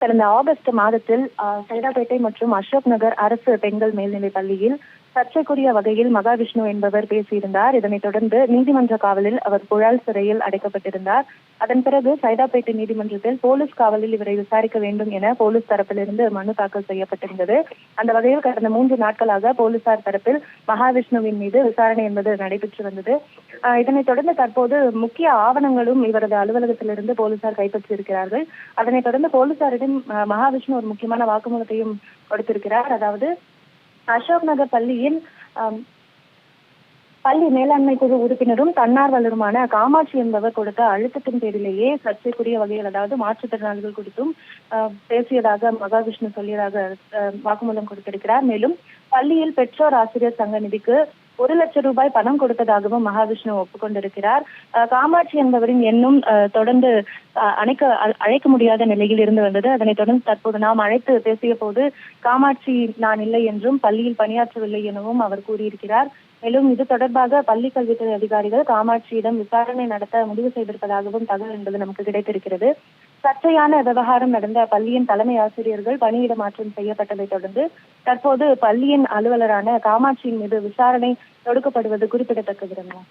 கடந்த ஆகஸ்ட் மாதத்தில் சைதாப்பேட்டை மற்றும் அசோக் நகர் அரசு பெண்கள் மேல்நிலைப் பள்ளியில் சர்ச்சைக்குரிய வகையில் மகாவிஷ்ணு என்பவர் பேசியிருந்தார். இதனைத் தொடர்ந்து நீதிமன்ற காவலில் அவர் புழல் சிறையில் அடைக்கப்பட்டிருந்தார். அதன் பிறகு சைதாப்பேட்டை நீதிமன்றத்தில் போலீஸ் காவலில் இவரை விசாரிக்க வேண்டும் என போலீஸ் தரப்பிலிருந்து மனு தாக்கல் செய்யப்பட்டிருந்தது. அந்த வகையில் கடந்த மூன்று நாட்களாக போலீசார் தரப்பில் மகாவிஷ்ணுவின் மீது விசாரணை என்பது நடைபெற்று வந்தது. இதனைத் தொடர்ந்து தற்போது முக்கிய ஆவணங்களும் இவரது அலுவலகத்திலிருந்து போலீசார் கைப்பற்றியிருக்கிறார்கள். அதனைத் தொடர்ந்து போலீசாரிடம் மகாவிஷ்ணு ஒரு முக்கியமான வாக்குமூலத்தையும் கொடுத்திருக்கிறார். அதாவது அசோக் நகர் பள்ளியின் பள்ளி மேலாண்மை குழு உறுப்பினரும் தன்னார்வலருமான காமாட்சி என்பவர் கொடுத்த அழுத்தத்தின் பேரிலேயே சர்ச்சைக்குரிய வகையில் அதாவது மாற்றுத்திறனாளிகள் குறித்தும் பேசியதாக மகாவிஷ்ணு சொல்லியதாக அஹ், வாக்குமூலம் கொடுத்திருக்கிறார். மேலும் பள்ளியில் பெற்றோர் ஆசிரியர் சங்க நிதிக்கு ஒரு லட்சம் ரூபாய் பணம் கொடுத்ததாகவும் மகாவிஷ்ணு ஒப்புக்கொண்டிருக்கிறார். அஹ், காமாட்சி என்பவரின் எண்ணும் அஹ், தொடர்ந்து அஹ், அணைக்க அழைக்க முடியாத நிலையில் இருந்து வந்தது. அதனைத் தொடர்ந்து தற்போது நாம் அழைத்து பேசிய போது காமாட்சி நான் இல்லை என்றும் பள்ளியில் பணியாற்றவில்லை எனவும் அவர் கூறியிருக்கிறார். மேலும் இது தொடர்பாக பள்ளி கல்வித்துறை அதிகாரிகள் காமாட்சியிடம் விசாரணை நடத்த முடிவு செய்திருப்பதாகவும் தகவல் என்பது நமக்கு கிடைத்திருக்கிறது. சர்ச்சையான விவகாரம் நடந்த பள்ளியின் தலைமை ஆசிரியர்கள் பணியிட மாற்றம் செய்யப்பட்டதை தொடர்ந்து தற்போது பள்ளியின் அலுவலரான காமாட்சியின் மீது விசாரணை தொடுக்கப்படுவது குறிப்பிடத்தக்கது ரம்யா.